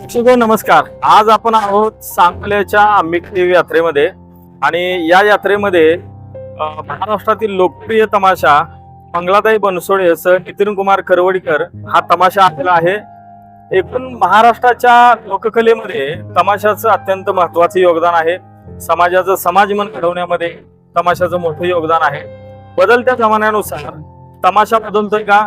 शुभ नमस्कार. आज आपण आहोत सांगल्याच्या आंबेदेवी यात्रेमध्ये. आणि या यात्रेमध्ये महाराष्ट्रातील लोकप्रिय तमाशा मंगलाताई बनसोडे सर नितीन कुमार करवडीकर हा तमाशा आलेला आहे. एकूण महाराष्ट्राच्या लोककलेमध्ये तमाशाचं अत्यंत महत्वाचं योगदान आहे. समाजाचं समाजमन घडवण्यामध्ये तमाशाचं मोठं योगदान आहे. बदलत्या जमान्यानुसार तमाशा बदलतोय का?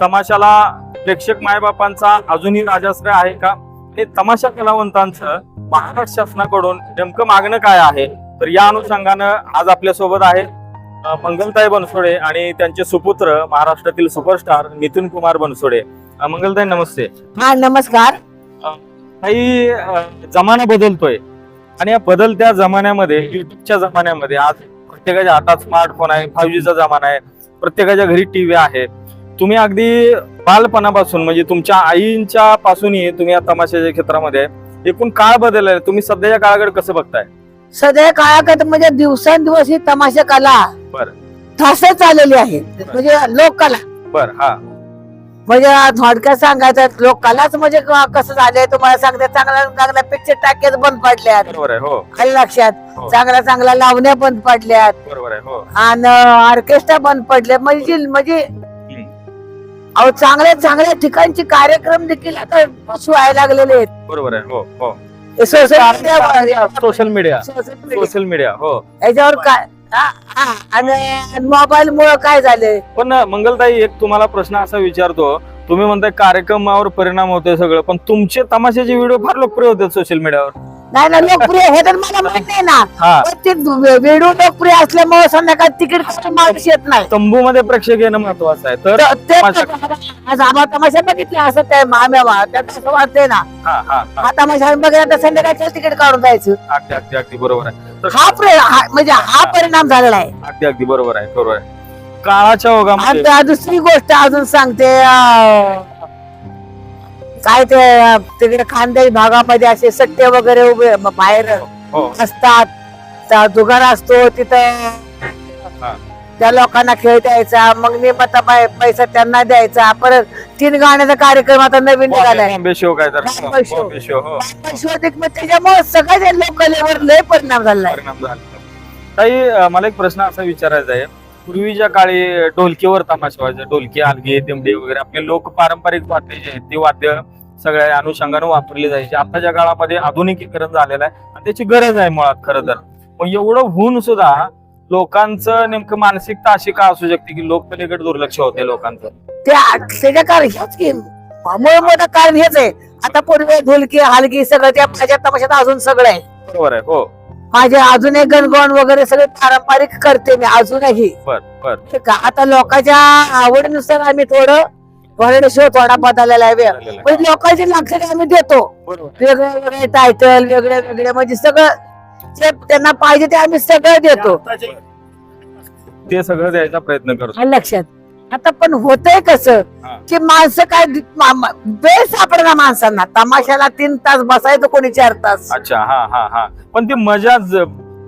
तमाशाला प्रेक्षक मायबापांचा अजूनही राजाश्रय आहे का? हे तमाशा कलावंतांचं महाराष्ट्र शासनाकडून नेमकं मागणं काय आहे? तर या अनुषंगानं आज आपल्यासोबत आहे मंगलताई बनसोडे आणि त्यांचे सुपुत्र महाराष्ट्रातील सुपरस्टार नितीन कुमार बनसोडे. मंगलताई नमस्ते. हा नमस्कार. काही जमाना बदलतोय आणि या बदलत्या जमान्यामध्ये युट्यूबच्या जमान्यामध्ये आज प्रत्येकाच्या हातात स्मार्टफोन आहे फाईव्ह जीचा जमाना आहे प्रत्येकाच्या घरी टीव्ही आहे. तुम्ही अगदी बालपणापासून म्हणजे तुमच्या आईंच्या पासूनही तुम्ही या तमाशाच्या क्षेत्रामध्ये आहे. एकूण काळ बदललाय. तुम्ही सध्याच्या काळाकडे कसं बघताय? सध्या काळाकडे म्हणजे दिवसेंदिवस ही तमाशा कला बरं. ठासच चाललेली आहे. म्हणजे लोककला. बर हा. म्हणजे थोडक्यात सांगायचं लोककलाच म्हणजे क- कसं झालंय तुम्हाला सांगते चांगल्या चांगल्या पिक्चर टाक्याच बंद पडल्यात. हो. आलं लक्षात. हो. चांगल्या चांगल्या लावण्या बंद पडल्यात. हो. आणि ऑर्केस्ट्रा बंद पडले. म्हणजे म्हणजे अहो चांगल्या चांगल्या ठिकाणचे कार्यक्रम देखील आता बस व्हायला लागलेले आहेत. बरोबर आहे हो हो. Social media. सोशल मीडिया हो. याच्यावर काय? हा, हा. आणि मोबाईल मुळे काय झालंय? पण मंगलताई एक तुम्हाला प्रश्न असा विचारतो. तुम्ही म्हणताय कार्यक्रमावर परिणाम होतोय सगळं पण तुमचे तमाशाचे व्हिडिओ फार लोकप्रिय होते सोशल मीडियावर नाही ना लोकप्रिय हे तर मला माहीत नाही ना. पण ते व्हिडिओ लोकप्रिय असल्यामुळे संध्याकाळ तिकीट माणूस येत नाही. तंबू मध्ये प्रेक्षक येणं महत्वाचं आहे. तर तर ते तमाशा- आज आम्हा तमाशा बघितला असं काय माम्या त्यात असं वाटतंय ना. हा हा हा. हा तमाशा बघायला तर संध्याकाळचं तिकीट काढून जायचं अगदी अगदी अगदी बरोबर आहे. तर हा प्रे हा- म्हणजे हा परिणाम झालेला आहे. अगदी अगदी बरोबर आहे बरोबर आहे. काळाच्या ओघामध्ये आता दुसरी गोष्ट अजून सांगते अं, काय ते तिकडे खानदेश भागामध्ये असे सट्टे वगैरे उभे बाहेर हो असतात. त्या दुकान असतो तिथं हा. त्या लोकांना खेळ द्यायचा मग निमता पैसा त्यांना द्यायचा. परत तीन गाण्याचा कार्यक्रम आता नवीन निघालाय. बॉम्बे शो काय तर. बॉम्बे शो. बॉम्बे शो हो. त्याच्यामुळे सगळ्या लोकलेवर लय परिणाम झालाय. परिणाम झाला. ताई अं, मला एक प्रश्न असा विचारायचा आहे. पूर्वीच्या काळी ढोलकीवर तमाशा व्हायचा ढोलकी अलगी दिमडी वगैरे आपले लोक पारंपरिक वाद्य जे आहेत ती वाद्य सगळ्या अनुषंगाने वापरली जायची. आताच्या काळामध्ये आधुनिकीकरण झालेलं आहे आणि त्याची गरज आहे मुळात खरं तर. मग एवढं होऊन सुद्धा लोकांचं नेमकं मानसिकता अशी का असू शकते की लोककलेकडे दुर्लक्ष होते लोकांचं. त्या त्याच्या कारण हेच की मूळ मोठं कारण हेच आहे. आता पूर्वी ढोलकी हलकी सगळं त्या तमाशात अजून सगळं आहे. बरोबर आहे हो. माझे अजूनही गणगण वगैरे सगळे पारंपरिक करते मी अजूनही. बर बर. ते का आता लोकांच्या आवडीनुसार आम्ही थोडं वरडे शो थोडा बदललेला आहे वेळ. आहे. पण लोकांचे लक्ष आम्ही देतो. बरोबर. वेगळे वेगळे टायटल वेगळे वेगळे म्हणजे सगळं जे त्यांना पाहिजे ते आम्ही सगळं देतो. ते सगळं द्यायचा प्रयत्न करतो. लक्षात. आता पण होतंय कसं. की माणसं काय वेळ सापडणार माणसांना. तमाशाला तीन तास बसायचं कोणी चार तास. अच्छा हा हा हा. पण ती मजा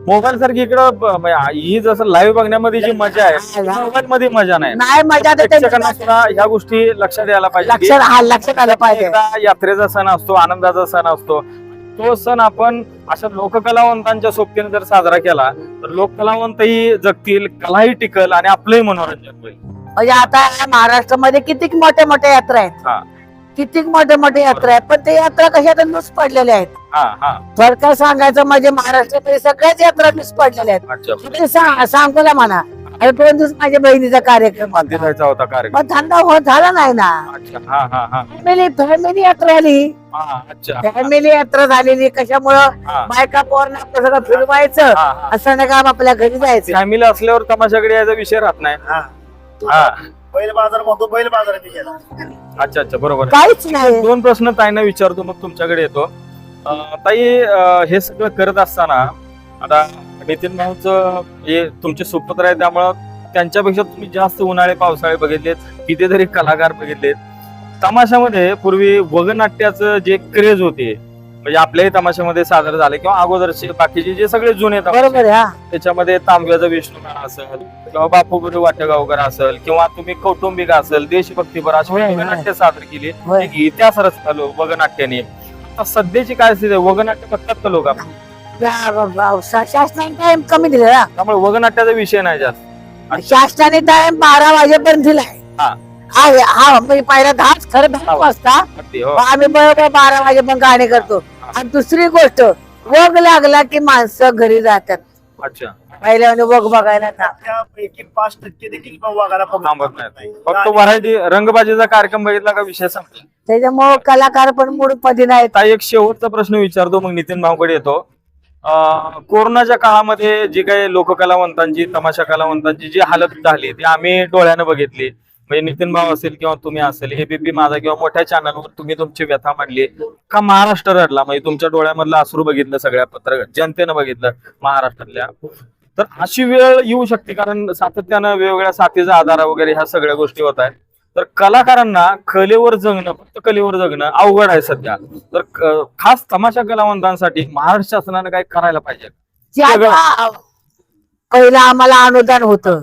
मोबाईल सारखी इकडं म्हणजे ही जसं लाईव्ह बघण्यामध्ये जी मजा आहे मोबाईल मध्ये मजा नाही. नाही मजा ह्या गोष्टी लक्षात यायला पाहिजे. लक्षात हा आलं पाहिजे. यात्रेचा सण असतो आनंदाचा सण असतो. तो सण आपण अशा लोककलावंतांच्या सोबतीने जर साजरा केला तर लोककलावंतही जगतील कलाही टिकल आणि आपलंही मनोरंजन होईल. म्हणजे आता महाराष्ट्रामध्ये किती मोठ्या मोठ्या यात्रा आहेत? हा. किती मोठ्या मोठ्या यात्रा आहेत? पण ते यात्रा कशा आता नुस पडलेल्या आहेत? हा हा. थोडक्यात सांगायचं म्हणजे महाराष्ट्रात सगळ्याच यात्रा नुस पडलेल्या आहेत. अच्छा. ते सा- सांगोला म्हणा. अरे दोन दिवस माझ्या बहिणीचा कार्यक्रम होता. कार्यक्रम. धंदा होत झाला नाही ना. अच्छा हा हा हा. फॅमिली फॅमिली यात्रा आली. हा अच्छा. फॅमिली यात्रा झालेली. कशामुळं? हा. बायका पोरण आपलं सगळं फिरवायचं. हा हा. आणि संध्याकाळ आपल्या घरी जायचं. फॅमिली असल्यावर तमाशाकडे यायचा विषय राहत नाही. हा. बैल बाजार म्हणतो बैल गेला. अच्छा अच्छा बरोबर. आहे. काहीच नाही. दोन प्रश्न ताईंना विचारतो मग तुमच्याकडे येतो. अं, ताई अं, हे सगळं करत असताना आता नितीन भाऊचं हे तुमचे सुपुत्र आहे त्यामुळं त्यांच्यापेक्षा तुम्ही जास्त उन्हाळे पावसाळे बघितलेत कितीतरी कलाकार बघितलेत. तमाशामध्ये पूर्वी वगनाट्याचं जे क्रेज होते म्हणजे आपल्याही तमाशामध्ये सादर झाले किंवा अगोदरचे बाकीचे जे सगळे जुने तमाशे बरोबर आहे, हा. त्याच्यामध्ये असेल किंवा बापूबुरी वाटेगावकर असेल किंवा तुम्ही कौटुंबिक असेल देशभक्तीपर अशी होय, होय. नाट्य सादर केली. होय. एक इतिहास रचलो वगनाट्याने. आता सध्याची काय स्थिती आहे? वगनाट्य बघतात का लोक आपण? शासनाने टाइम कमी दिला त्यामुळे वगनाट्याचा विषय नाही जास्त. शासनाने टाइम बारा वाजेपर्यंत दिलाय. हा. हा हा म्हणजे पहिला दहाच खरं दहा वाजता अगदी हो. मग आम्ही बरोबर बारा वाजेपर्यंत गाणे करतो. आणि दुसरी गोष्ट वग लागला की माणसं घरी जातात. अच्छा. पहिल्याने वग बघायला जा. त्यापैकी पाच टक्के देखील थांबत नाही. फक्त व्हरायटी रंगबाजीचा कार्यक्रम बघितला का विषय संपला? त्याच्यामुळं कलाकार पण मूडपदी नाहीत. आता एक शेवटचा प्रश्न विचारतो मग नितीन भावकडे येतो. अं, कोरोनाच्या काळामध्ये जी काही लोककलावंतांची तमाशा कलावंतांची जी हालत झाली ती आम्ही डोळ्यानं बघितली. म्हणजे नितीन भाऊ असेल किंवा तुम्ही असेल एबीपी माझा किंवा मोठ्या चॅनलवर तुम्ही तुमची व्यथा मांडली का महाराष्ट्र रडला? म्हणजे तुमच्या डोळ्यामधलं अश्रू बघितलं सगळ्या पत्रकार जनतेनं बघितलं महाराष्ट्रातल्या. तर अशी वेळ येऊ शकते कारण सातत्यानं वेगवेगळ्या साथीचा आधार वगैरे ह्या सगळ्या गोष्टी होत आहेत. तर कलाकारांना कलेवर जगणं फक्त कलेवर जगणं अवघड आहे सध्या. तर खास तमाशा कलावंतांसाठी महाराष्ट्र शासनाने काय करायला पाहिजे? पहिलं आम्हाला अनुदान होतं.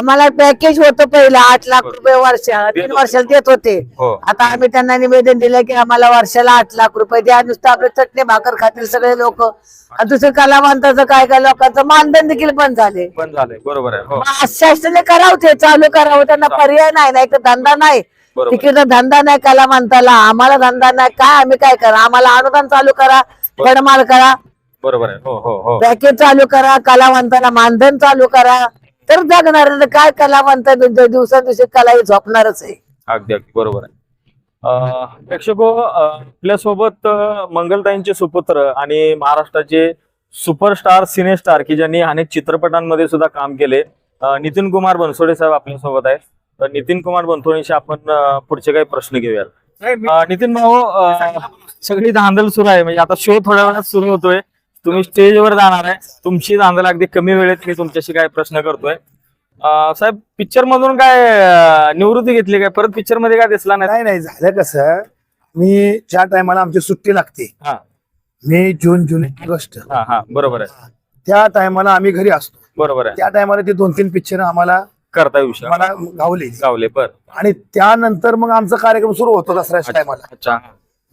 आम्हाला पॅकेज होतं पहिलं आठ लाख रुपये वर्ष तीन वर्षाला देत होते. हो. आता आम्ही त्यांना निवेदन दिलं की आम्हाला वर्षाला आठ लाख रुपये द्या. नुसतं आपले चटणी भाकर खातील सगळे लोक. दुसरं कलावंताचं काय काय लोकांचं मानधन देखील बंद झाले. पण झालंय बरोबर आहे. हो. मग शासनाने करावं ते. चालू करावं. त्यांना पर्याय नाही. नाही तर धंदा नाही. बरोबर. तिकडे धंदा नाही कलावंताला. आम्हाला धंदा नाही. काय आम्ही काय करा? आम्हाला अनुदान चालू करा. फडमाल करा. बरोबर आहे. हो हो हो. पॅकेज चालू करा. कलावंताला मानधन चालू करा. तर जगणार नाही तर काय कलावंत दिवसांदिवशी कला ही झोपणारच आहे. अगदी अगदी बरोबर आहे. अं, प्रेक्षको अं, आपल्यासोबत अं, मंगलताईंचे सुपुत्र आणि महाराष्ट्राचे सुपरस्टार सिनेस्टार की ज्यांनी अनेक चित्रपटांमध्ये सुद्धा काम केले. अं, नितीन कुमार बनसोडे साहेब आपल्यासोबत आहेत. तर नितीन कुमार बनसोडेशी आपण अं, पुढचे काही प्रश्न घेऊयात. अं, नितीन भाऊ अं, सगळी धांदल सुरू आहे. म्हणजे आता शो थोड्या वेळात सुरू होतोय. तुम्ही स्टेजवर जाणार आहे. तुमची धांदल अगदी कमी वेळेत मी तुमच्याशी काय प्रश्न करतोय. साहेब पिक्चर मधून काय निवृत्ती घेतली काय? परत पिक्चरमध्ये काय दिसला नाही? नाही नाही झालं कसं? मी ज्या टायमाला आमची सुट्टी लागते हा. मे जून जुलै ऑगस्ट. हा हा बरोबर आहे. त्या टायमाला आम्ही घरी असतो. बरोबर आहे. त्या टायमाला ते दोन तीन पिक्चर आम्हाला करता येऊ शकत मला गावले. गावले बर. आणि त्यानंतर मग आमचा कार्यक्रम सुरू होतो दसऱ्याच्या टायमाला अच्छा.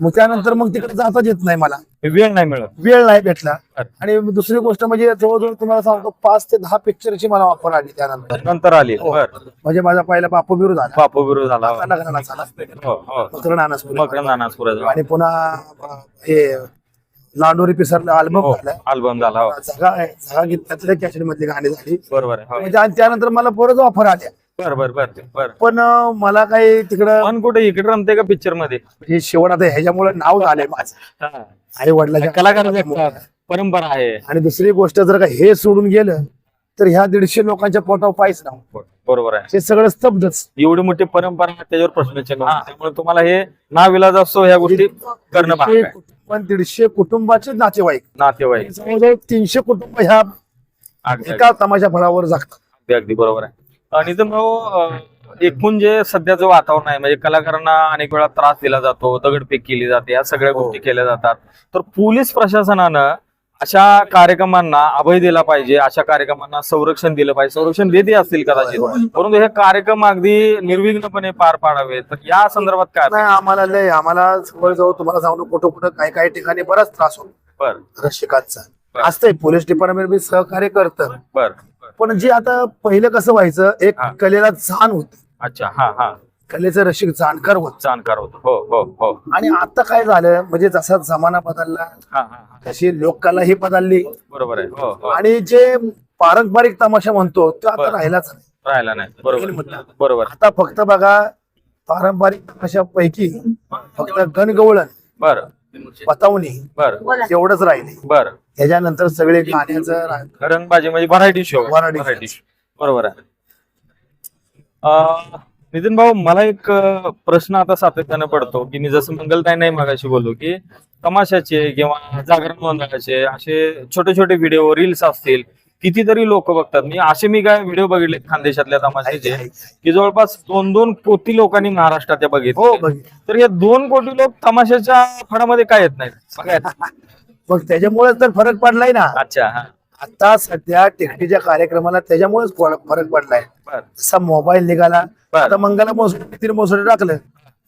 मग त्यानंतर मग तिकडे जाताच येत नाही मला. वेळ नाही मिळत. वेळ नाही भेटला. आणि दुसरी गोष्ट म्हणजे जवळजवळ तुम्हाला सांगतो पाच ते दहा पिक्चरची मला ऑफर आली त्यानंतर. नंतर आली. हो. बर. म्हणजे माझा पहिला बापू बिरू झाला. बापू बिरू झाला. आता लग्नाला झाला. हो हो. नानासपुरा. आणि पुन्हा अं, हे लांडोरी पिसरला अल्बम झाला. अल्बम झाला हो. जागा घेतल्या कॅसेट मधली गाणी झाली. बरोबर आहे हो. म्हणजे आणि त्यानंतर मला परत ऑफर आल्या. बर बर बर बर. पण अं, मला काही तिकडं पण कुठे इकडे रमते का पिक्चरमध्ये? हे शेवट आता ह्याच्यामुळे नाव झालंय माझं. हा. आई वडिलांच्या कलाकार जगतात. परंपरा आहे. आणि दुसरी गोष्ट जर का हे सोडून गेलं तर ह्या दीडशे लोकांच्या पोटावर पायच नाव. बरोबर आहे. हे सगळं स्तब्धच. एवढी मोठी परंपरा आहे, त्याच्यावर प्रश्नचिन्ह आहे. त्यामुळे तुम्हाला हे नाविलाज असतो ह्या गोष्टी करणं भाग दीडशे कुटुंबाचे नातेवाईक. नातेवाईक. जवळजवळ तीनशे कुटुंब ह्या अगदी. एका तमाशा फळावर जागतात. अगदी अगदी बरोबर आहे. आणि तर भाऊ अं, एकूण जे सध्याचं वातावरण आहे म्हणजे कलाकारांना अनेक वेळा त्रास दिला जातो दगडफेक केली जाते या सगळ्या हो. गोष्टी केल्या जातात. तर पोलीस प्रशासनानं अशा कार्यक्रमांना अभय दिला पाहिजे अशा कार्यक्रमांना संरक्षण दिलं पाहिजे. संरक्षण देते असतील कदाचित परंतु हे कार्यक्रम अगदी निर्विघ्नपणे पार पाडावे तर या संदर्भात काय नाही आम्हाला लय आम्हाला जवळजवळ तुम्हाला सांगतो कुठं कुठं काही काही ठिकाणी बराच त्रास होतो. बर. रसिकांचा. असतंय पोलीस डिपार्टमेंट बी सहकार्य करतं. बर. पण जे आता पहिलं कसं व्हायचं एक हा. कलेला जाण होती. अच्छा हा हा. कलेचं रसिक जाणकार होत. जाणकार होतो. हो हो हो. आणि आता काय झालं म्हणजे जसा जमाना बदलला हा हा हा. तशी लोककला ही बदलली. बरोबर आहे. हो हो. आणि जे पारंपरिक तमाशा म्हणतो तो आता बर. राहिलाच नाही. राहिला नाही. बरोबर. मुद्दा. बरोबर. आता फक्त बघा पारंपरिक तमाशापैकी फक्त गणगवळण बर. पतावणी बर. एवढंच राहिले बर. त्याच्यानंतर सगळे गाण्याचं रंगबाजी म्हणजे variety show Variety variety show बरोबर आहे. अं, नितीन भाऊ मला एक अं, प्रश्न आता सातत्यानं पडतो की मी जसं मंगलताई नाही मागाशी बोललो की तमाशाचे किंवा जागरण गोंधळाचे असे छोटे छोटे व्हिडिओ रील्स असतील कितीतरी लोक बघतात. मी असे मी काय व्हिडिओ बघितले खानदेशातल्या तमाशाचे की जवळपास दोन दोन कोटी लोकांनी महाराष्ट्रात हो बघितले. बघितलं. तर हे दोन कोटी लोक तमाशाच्या फडामध्ये काय येत नाहीत? बघायला. मग त्याच्यामुळे तर फरक पडलाय ना. अच्छा हा. आता सध्या टेकडीच्या कार्यक्रमाला त्याच्यामुळेच फरक फरक पडलाय. बर. जसा मोबाईल निघाला बर. आता मंगला मोसडे तीन मोसडे टाकलं.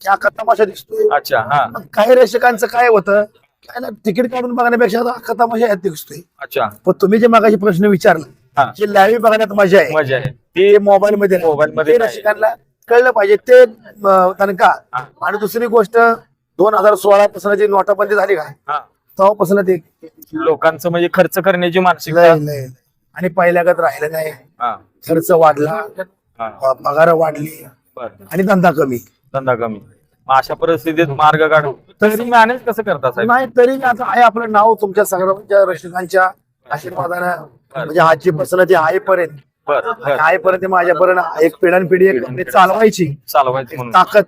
की अख्खा तमाशा दिसतोय. अच्छा हा. मग काही रसिकांचं काय होतं? काय ना तिकीट काढून बघण्यापेक्षा आता अख्खा तमाशा यात दिसतोय. अच्छा. पण तुम्ही जे मागाशी प्रश्न विचारला हा. की लाईव्ह बघण्यात मजा आहे मजा आहे. ते मोबाईल मध्ये नाही. मोबाईल मध्ये ते नाही. रसिकांना कळलं पाहिजे. ते अं, तनका हा. आणि दुसरी गोष्ट दोन हजार सोळा पासून जी नोटाबंदी झाली का? हा. तेव्हापासून ते लोकांचं म्हणजे खर्च करण्याची मानसिकता लय- लय-. आणि पहिल्यागत राहिलं नाही. हा. खर्च वाढला. हा. पगार वाढली. बर. आणि धंदा कमी. धंदा कमी. मग अशा परिस्थितीत मार्ग काढून तरी मॅनेज कसं करता साहेब? नाही तरी आता आहे आपलं नाव तुमच्या सगळ्यांच्या रसिकांच्या आशीर्वादानं. म्हणजे आजची पसंती आईपर्यंत. बर बर. आईपर्यंत माझ्यापर्यंत एक पिढ्यान पिढी एक चालवायची. चालवायचं म्हणून. ताकद.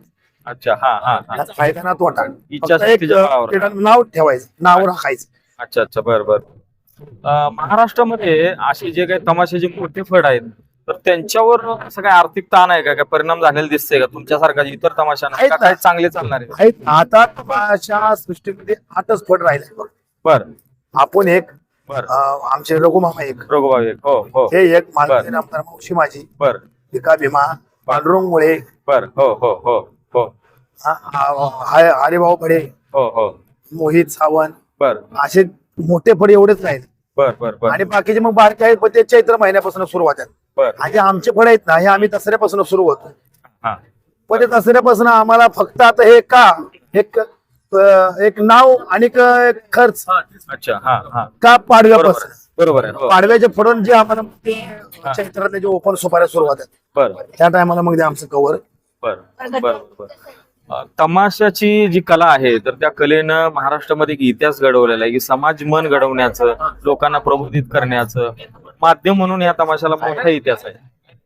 अच्छा हा हा फायदा तोटा इच्छा फक्त एक शक्तीच्या बळावर. पिढ्यानं नाव ठेवायचं नाव राखायचं. अच्छा अच्छा बर बर. अं, महाराष्ट्रामध्ये असे जे काही तमाशाचे मोठे फड आहेत तर त्यांच्यावर असं काय आर्थिक ताण आहे का? काय परिणाम झालेला दिसतंय का तुमच्यासारखा इतर तमाशांना? आहेत का ना. काय चांगले चालणार आहे आहेत. आता तमाशा सृष्टीमध्ये आठच फट राहिले. बर. आपण एक बर. अं, आमचे रघुमामा एक. रघुभाऊ एक. हो हो. हे एक मालकी नामदार मावशी माझी. बर. भिका भीमा पांडुरंग मुळे बर. हो हो हो. हरिभाऊ फडे हो हो मोहित सावंत. बर. असे मोठे फडे एवढेच राहिले बर बर बर. आणि बाकीचे मग बारके आहेत पण ते चैत्र महिन्यापासून सुरू होतात आणि आमचे फळ आहेत ना हे आम्ही दसऱ्यापासून सुरू होतो. हा. पण ते दसऱ्यापासून आम्हाला फक्त आता हे का एक नाव आणि खर्च अच्छा हा हा. का पाडव्यापासून. बरोबर आहे हो. पाडव्याचे फडून जे आम्हाला चैत्रातले जे ओपन सुपाऱ्या सुरू होतात त्या टायमाला मग ते आमचं कवर बर बर. तमाशाची जी कला आहे तर त्या कलेनं महाराष्ट्रामध्ये एक इतिहास घडवलेला आहे की समाज मन घडवण्याचं लोकांना प्रबोधित करण्याचं माध्यम म्हणून या तमाशाला मोठा इतिहास आहे.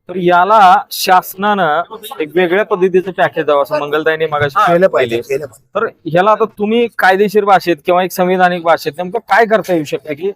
तर याला शासनानं एक वेगळ्या पद्धतीचं पॅकेज द्यावं असं मंगलताईने मागाशी पाहिजे. तर ह्याला आता तुम्ही कायदेशीर भाषेत किंवा एक संविधानिक भाषेत नेमकं काय करता येऊ शकतं की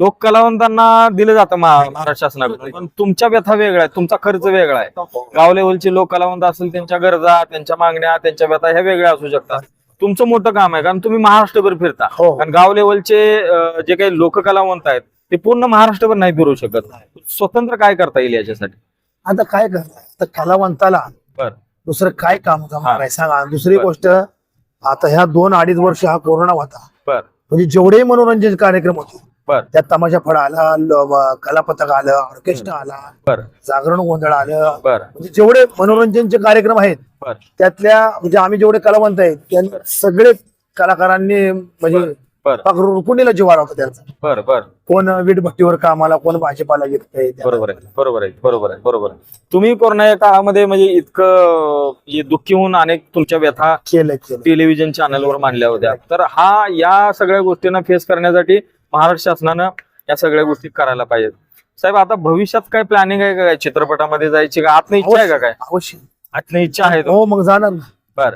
लोक कलावंतांना दिलं जातं महा- महाराष्ट्र शासनाकडून. पण तुमच्या व्यथा वेगळ्या आहेत तुमचा खर्च वेगळा आहे. गाव लेवलचे लोक कलावंत असतील त्यांच्या गरजा त्यांच्या मागण्या त्यांच्या व्यथा ह्या वेगळ्या असू शकतात. तुमचं मोठं काम आहे कारण तुम्ही महाराष्ट्रभर फिरता. हो. कारण गाव लेवलचे अं, जे काही लोक कलावंत आहेत ते पूर्ण महाराष्ट्रभर नाही फिरू शकत. स्वतंत्र काय करता येईल याच्यासाठी? आता काय करणार? तर कलावंताला बर. दुसरं काय काम जमणार आहे सांगा. दुसरी बर. गोष्ट आता ह्या दोन अडीच वर्ष हा कोरोना होता. बर. म्हणजे जेवढेही मनोरंजन कार्यक्रम होते बर. त्यात तमाशा फळ आला ल- व- कलापथक आलं ऑर्केस्ट्रा आला बर. जागरण गोंधळ आलं. बर. म्हणजे जेवढे मनोरंजनचे कार्यक्रम आहेत बर. त्यातल्या म्हणजे आम्ही जेवढे कलावंत आहेत त्यांनी सगळे कलाकारांनी म्हणजे बर. रुकुणीला जीवार होता त्यांचा. बर बर. कोण वीटभट्टीवर कामाला कोण भाजीपाला घेत बरोबर आहे बरोबर आहे बरोबर आहे बरोबर आहे. तुम्ही कोरोना काळामध्ये म्हणजे इतकं दुःखी होऊन अनेक तुमच्या व्यथा केलं केलं. टेलिव्हिजन चॅनलवर मांडल्या होत्या. तर हा या सगळ्या गोष्टींना फेस करण्यासाठी महाराष्ट्र शासनानं या सगळ्या गोष्टी करायला पाहिजेत. साहेब आता भविष्यात काय प्लॅनिंग आहे का काय? चित्रपटामध्ये जायची का? आतनं इच्छा आहे का काय? अवश्य. आतनं इच्छा आहे हो मग जाणार ना. बर.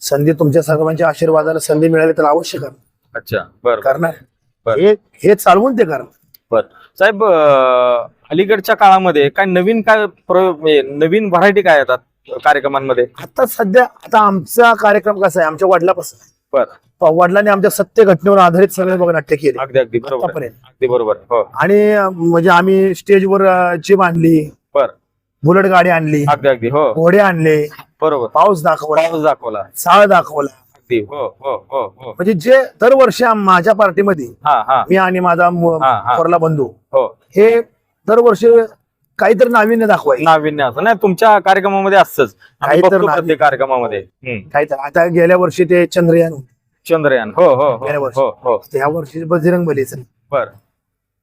संधी तुमच्या सर्वांच्या आशीर्वादाला संधी मिळाली तर अवश्य करणार. अच्छा बर. करणार. बर. हे हे चालवून ते करणार. बर. साहेब अं, अलीकडच्या काळामध्ये काय नवीन काय प्रयोग म्हणजे नवीन व्हरायटी काय येतात कार्यक्रमांमध्ये? आता सध्या आता आमचा कार्यक्रम कसा आहे? आमच्या वडिलापासून. आहे. प- वडिलांनी आमच्या सत्य घटनेवर आधारित सगळे बघ नाट्य केले. अगदी अगदी बरोबर. आहे. आतापर्यंत. अगदी बरोबर. हो. आणि अं, म्हणजे आम्ही स्टेजवर अं, जीप आणली. बर. बुलेट गाडी आणली. अगदी अगदी हो. घोडे आणले. बरोबर. पाऊस दाखवला. पाऊस दाखवला. साळ दाखवला. अगदी हो हो हो हो. म्हणजे जे दरवर्षी आम- माझ्या पार्टीमध्ये हा हा. मी आणि माझा मु- हा, हा. थोरला बंधू. हो. हे दरवर्षी काहीतरी नाविन्य दाखवायचे नाविन्य असं. नाही तुमच्या कार्यक्रमामध्ये असतच. आम्ही काही तर बघतो नाविन्य. प्रत्येक कार्यक्रमामध्ये. हम्म. काहीतरी. आता गेल्या वर्षी ते चंद्रयान होते. चंद्रयान. हो हो हो. गेल्या वर्षी. हो हो. ह्या वर्षी बजरंग बलीचं. बर.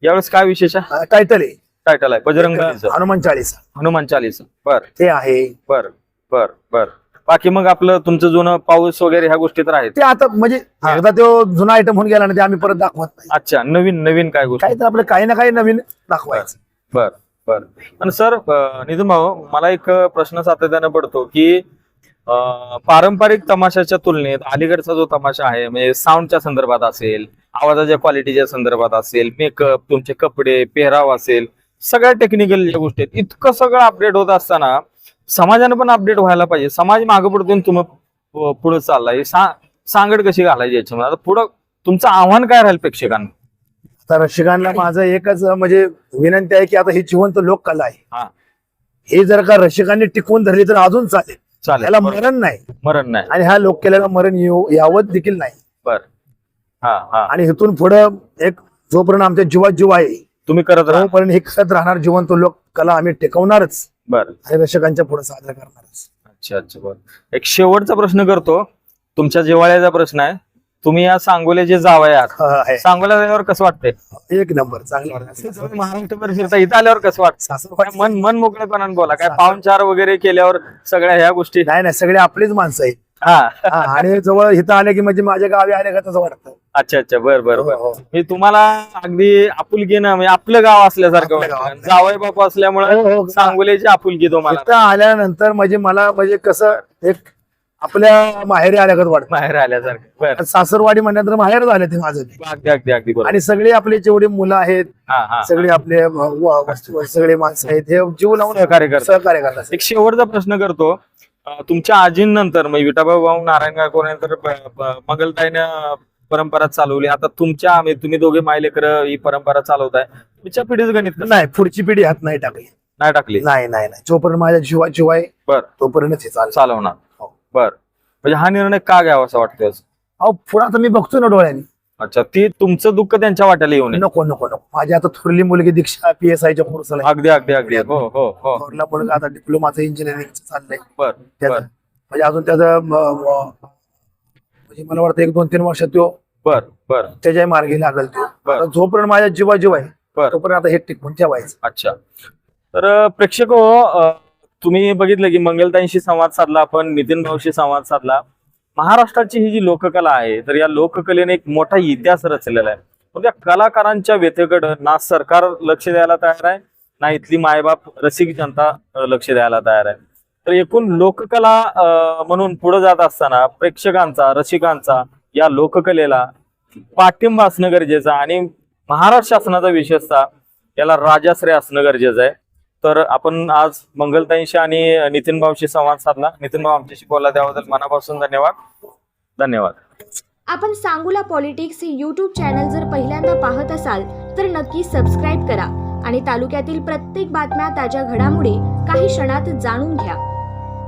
यावेळेस काय विशेष आहे? अं, टायटल आहे. टायटल आहे. बजरंग. हनुमान चाळीसा हनुमान चालीसा. बर. ते आहे. बर बर बर. बाकी मग आपलं तुमचं जुनं पाऊस वगैरे ह्या गोष्टी तर आहेत. ते आता म्हणजे हा. एकदा तो जुना आयटम होऊन गेला ना ते आम्ही परत दाखवत नाही. अच्छा नवीन नवीन काय गोष्टी? आपलं काही ना काही नवीन दाखवायचं. बर. बर. आणि सर अं, निधन भाऊ मला एक प्रश्न सातत्यानं पडतो की पारंपरिक तमाशाच्या तुलनेत अलीकडचा जो तमाशा आहे म्हणजे साऊंडच्या संदर्भात असेल आवाजाच्या क्वालिटीच्या संदर्भात असेल मेकअप तुमचे कपडे पेहराव असेल सगळ्या टेक्निकल ज्या गोष्टी आहेत इतकं सगळं अपडेट होत असताना समाजानं पण अपडेट व्हायला पाहिजे. समाज मागे पडतो तुम्ही पुढे चाललाय. सा- सांगड कशी घालायची याच्यामध्ये? आता पुढं तुमचं आव्हान काय राहील प्रेक्षकांना? आता रसिकांना माझं एकच म्हणजे विनंती आहे की आता ही जिवंत लोककला आहे. हा. जर का रसिकांनी टिकवून धरली तर अजून चालेल. चालेल. याला बरं. मरण नाही. मरण नाही. आणि ह्या लोक केलेला मरण येऊ यावत देखील नाही. बर. हा हा. आणि इथून पुढं एक जोपर्यंत आमच्या जीवात जीव आहे तुम्ही करत राहा. हे करत राहणार जिवंत लोक कला आम्ही टिकवणारच. बर. आणि दर्शकांच्या पुढे साजरा करणारच. अच्छा अच्छा बर. एक शेवटचा प्रश्न करतो. तुमच्या जिव्हाळ्याचा प्रश्न आहे. तुम्ही या सांगोले जे जावं आहात आहे. सांगोला जाल्यावर कसं वाटतंय? एक नंबर चांगलं तुम्ही महाराष्ट्रभर फिरता इथं आल्यावर कसं वाटतं? सासरवाडी- मन मन मोकळेपणाने बोला काय पाहुणचार वगैरे केल्यावर सगळ्या ह्या गोष्टी नाही नाही सगळे आपलीच माणसं आहेत. हा. हा, आणि जवळ इथं आले की म्हणजे माझ्या गावी आले का तसं वाटतं. अच्छा अच्छा बर बर बर. हो, हो. मी तुम्हाला अगदी आपुलकीनं म्हणजे आपलं गाव असल्यासारखं आपलं गाव. वाटतं जावई बापू असल्यामुळे हो, हो. सांगोल्याची आपुलकी तुम्हाला इथं आल्यानंतर म्हणजे मला म्हणजे कसं एक आपल्या माहेरी आल्यागत वाटतं बाहेर आल्यासारखं. बर. सासरवाडी म्हणल्यानंतर माहेर झालं ते माझं बी. अगदी अगदी अगदी बरोबर. आणि सगळे आपले जेवढे मुलं आहेत हा हा. सगळे आपले व- व- सगळे माणसं आहेत हे जीव लावून सहकार्य करतात. सहकार्य करतात. एक शेवटचा प्रश्न करतो. अं, तुमच्या आजींनंतर म्हणजे विठाभाऊ भाऊ नारायण गायकवाड मंगलताईनं परंपरा चालवली. आता तुमच्या आम्ही तुम्ही दोघे मायलेकर ही परंपरा चालवताय. तुमच्या पिढीच गणित कसं? नाही पुढची पिढी हात नाही टाकली. नाही टाकली. नाही नाही नाही. जोपर्यंत माझ्या जीवा जीव आहे बर. तोपर्यंत हे चालवणार. बर. म्हणजे हा निर्णय का घ्यावा असं वाटतं अहो पुढे आता मी बघतो ना डोळ्यांनी. अच्छा ती तुमचं दुःख त्यांच्या वाट्याला येऊ नये. नको नको नको. माझी आता थोरली मुलगी दीक्षा पी एस आयच्या कोर्सला आहे. अगदी अगदी अगदी. हो हो हो. थोरला मुलगा आता डिप्लोमाचं इंजिनिअरिंग चाललंय. बर त्याचं बर. म्हणजे अजून त्याचं म- म- म्हणजे मला वाटतं एक दोन तीन वर्षात तो बर बर. त्याच्या मार्गी लागल तो. बर. आता जोपर्यंत माझ्या जीवा जीव आहे बर. तोपर्यंत आता हे टिकून ठेवायचं. अच्छा. तर प्रेक्षक हो तुम्ही बघितलं की मंगलताईंशी संवाद साधला आपण नितीन भाऊशी संवाद साधला. महाराष्ट्राची ही जी लोककला आहे तर या लोककलेने एक मोठा इतिहास रचलेला आहे. पण त्या कलाकारांच्या व्यथेकडे ना सरकार लक्ष द्यायला तयार आहे ना इथली मायबाप रसिक जनता लक्ष द्यायला तयार आहे. तर एकूण लोककला म्हणून पुढे जात असताना प्रेक्षकांचा रसिकांचा या लोककलेला पाठिंबा असणं गरजेचं आहे. आणि महाराष्ट्र शासनाचा विशेषतः याला राजाश्रय असणं गरजेचं आहे. तर आपण आज मंगलताईंशी आणि नितीन भाऊशी संवाद साधला. नितीन भाऊ आमच्याशी बोलला त्याबद्दल मनापासून धन्यवाद. धन्यवाद. आपण सांगूला पॉलिटिक्स हे यूट्यूब चॅनल जर पहिल्यांदा पाहत असाल तर नक्की सबस्क्राईब करा आणि तालुक्यातील प्रत्येक बातम्या ताज्या घडामोडी काही क्षणात जाणून घ्या.